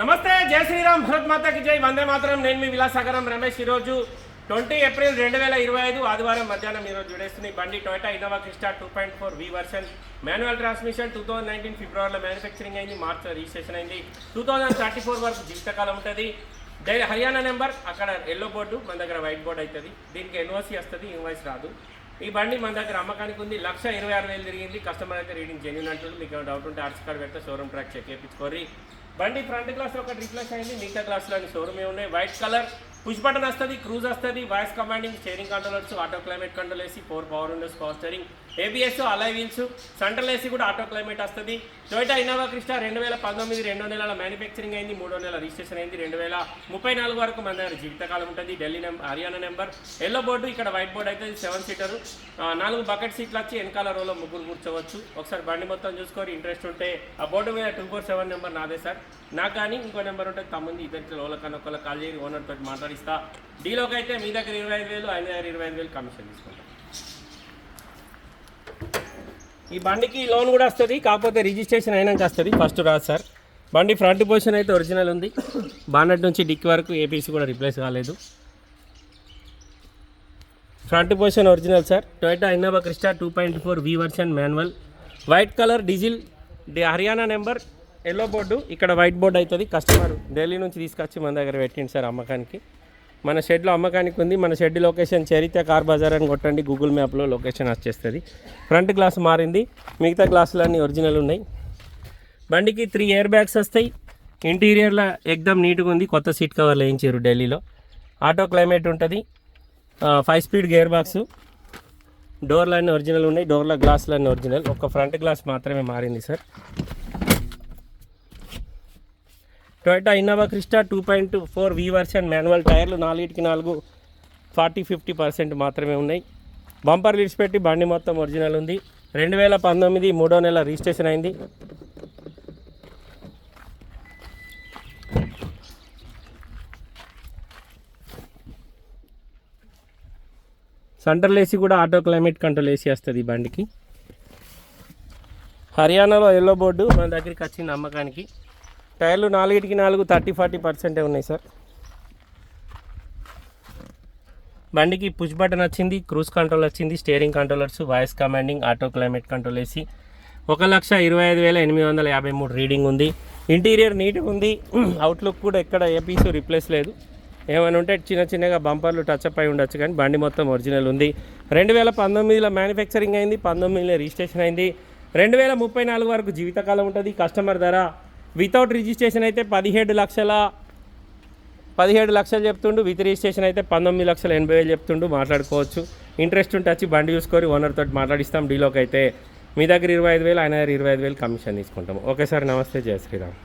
నమస్తే జై శ్రీరామ్ భరత్ మాతాకి జై. వందే మాత్రం. నేను మీ విలాసాగరం రమేష్ ఈరోజు ట్వంటీ ఏప్రిల్ రెండు వేల ఇరవై ఐదు ఆదివారం మధ్యాహ్నం ఈరోజు జుడేస్తుంది బండి Toyota Innova Crysta two point four V version. Manual transmission two thousand nineteen ఫిబ్రవరిలో మ్యానుఫ్యాక్చరింగ్ అయింది. మార్చ్ రిజిస్ట్రేషన్ అయింది. టూ థౌసండ్ థర్టీ ఫోర్ వరకు జీవితకాలం ఉంటుంది. డైలీ హర్యానా నెంబర్ అక్కడ ఎల్లో బోర్డు మన దగ్గర వైట్ బోర్డు అవుతుంది దీనికి ఎన్ఓసి వస్తుంది ఇన్వాయిస్ రాదు. ఈ బండి మన దగ్గర అమ్మకానికి ఉంది. లక్ష ఇరవై ఆరు వేలు తిరిగింది. కస్టమర్ అయితే రీడింగ్ జెన్యున్ అంటుంది మీకు ఏమైనా డౌట్ ఉంటే ఆర్ట్స్ కార్డ్ పెడితే షోరూమ్ ట్రాక్ చెక్ చేయించుకోరి బండి ఫ్రంట్ గ్లాస్ ఒకటి రిప్లేస్ అయింది మిగతా గ్లాసులు అన్ని షోరూమ్ ఉన్నాయి. వైట్ కలర్ పుష్ బటన్ వస్తుంది క్రూజ్ వస్తుంది voice commanding steering controllers auto climate control AC four power windows power steering. ABS alloy wheels central AC కూడా ఆటో క్లైమేట్ వస్తుంది. టొయోటా ఇన్నోవా క్రిస్టా రెండు వేల పంతొమ్మిది రెండో నెలల మ్యానుఫ్యాక్చరింగ్ అయింది మూడో నెలల రిజిస్ట్రేషన్ అయింది రెండు వేల ముప్పై నాలుగు వరకు మన దగ్గర జీవితకాలం ఉంటుంది. Delhi number Haryana number yellow board ఇక్కడ వైట్ బోర్డు అయితే సెవెన్ సీటర్ నాలుగు బకెట్ సీట్లు వచ్చి వెనకాల రోలో ముగ్గురు కూర్చోవచ్చు. ఒకసారి బండి మొత్తం చూసుకొని ఇంట్రెస్ట్ ఉంటే ఆ బోర్డు మీద టూ ఫోర్ సెవెన్ నెంబర్ నాదే సార్. నాకు కానీ ఇంకో నెంబర్ ఉంటే తమ్ముంది ఇద్దరికి రోల కన్నా ఒకళ్ళ కాల్ చేసి ఓనర్ తోటి మాట్లాడి ఇస్తా. డీలోకి అయితే మీ దగ్గర ఇరవై ఐదు వేలు ఆయన దగ్గర ఇరవై ఐదు వేలు కమిషన్ తీసుకుంటాం. ఈ బండికి లోన్ కూడా వస్తుంది కాకపోతే రిజిస్ట్రేషన్ అయినాక వస్తుంది ఫస్ట్ రాదు సార్. బండి ఫ్రంట్ పొజిషన్ అయితే ఒరిజినల్ ఉంది. బానట్ నుంచి డిక్ వరకు ఏపీసీ కూడా రిప్లేస్ కాలేదు. Front position original sir. Toyota Innova Crysta two point four V version manual white colour diesel D Haryana number yellow board ఇక్కడ వైట్ బోర్డు అవుతుంది. కస్టమర్ ఢిల్లీ నుంచి తీసుకొచ్చి మన దగ్గర పెట్టింది సార్ అమ్మకానికి. మన షెడ్లో అమ్మకానికి ఉంది. మన shed location Charitra car Bazaar అని కొట్టండి. గూగుల్ మ్యాప్లో లొకేషన్ వచ్చేస్తుంది. ఫ్రంట్ గ్లాస్ మారింది. మిగతా గ్లాసులన్నీ ఒరిజినల్ ఉన్నాయి. బండికి త్రీ ఇయర్ బ్యాగ్స్ వస్తాయి. ఇంటీరియర్లో ఎక్దమ్ నీట్గా ఉంది. కొత్త సీట్ కవర్లు వేయించారు ఢిల్లీలో. ఆటో క్లైమేట్ ఉంటుంది. ఫైవ్ స్పీడ్ గేర్ బాక్స్ డోర్లన్నీ ఒరిజినల్ ఉన్నాయి. డోర్ల గ్లాసులన్నీ ఒరిజినల్. ఒక ఫ్రంట్ గ్లాస్ మాత్రమే మారింది sir. Toyota Innova Crysta two point four V version manual టైర్లు నాలుగిటికి నాలుగు ఫార్టీ ఫిఫ్టీ పర్సెంట్ మాత్రమే ఉన్నాయి. బంపర్ లిడ్స్ పెట్టి బండి మొత్తం ఒరిజినల్ ఉంది. రెండు వేల పంతొమ్మిది మూడో నెల రిజిస్ట్రేషన్ అయింది. సెంట్రల్ ఏసీ కూడా ఆటో క్లైమేట్ కంట్రోల్ ఏసీ వస్తుంది ఈ బండికి. హర్యానాలో ఎల్లో బోర్డు మన దగ్గరికి వచ్చింది అమ్మకానికి టైర్లు నాలుగిటికి నాలుగు థర్టీ ఫార్టీ పర్సెంటే ఉన్నాయి సార్. బండికి పుష్ బటన్ వచ్చింది క్రూజ్ కంట్రోల్ వచ్చింది steering controllers voice commanding auto climate control వేసి ఒక లక్ష ఇరవై ఐదు వేల ఎనిమిది వందల యాభై మూడు రీడింగ్ ఉంది. ఇంటీరియర్ నీట్గా ఉంది. అవుట్లుక్ కూడా ఎక్కడ ఏ పీసు రిప్లేస్ లేదు. ఏమైనా ఉంటే చిన్న చిన్నగా బంపర్లు టచ్ అప్ అయి ఉండొచ్చు కానీ బండి మొత్తం ఒరిజినల్ ఉంది. రెండు వేల పంతొమ్మిదిలో మ్యానుఫ్యాక్చరింగ్ అయింది పంతొమ్మిదిలో రిజిస్ట్రేషన్ అయింది. రెండు వేల ముప్పై నాలుగు వరకు జీవితకాలం ఉంటుంది. కస్టమర్ ధర వితౌట్ రిజిస్ట్రేషన్ అయితే పదిహేడు లక్షల పదిహేడు లక్షలు చెప్తుండు. విత్ రిజిస్ట్రేషన్ అయితే పంతొమ్మిది లక్షల ఎనభై వేలు చెప్తుండు. మాట్లాడుకోవచ్చు. ఇంట్రెస్ట్ ఉంటే వచ్చి బండి చూసుకొని ఓనర్ తోటి మాట్లాడిస్తాం. డీలోకి అయితే మీ దగ్గర ఇరవై ఐదు వేలు ఆయన దగ్గర ఇరవై ఐదు వేలు కమిషన్ తీసుకుంటాం ఓకే సార్ నమస్తే. జయ శ్రీరామ్.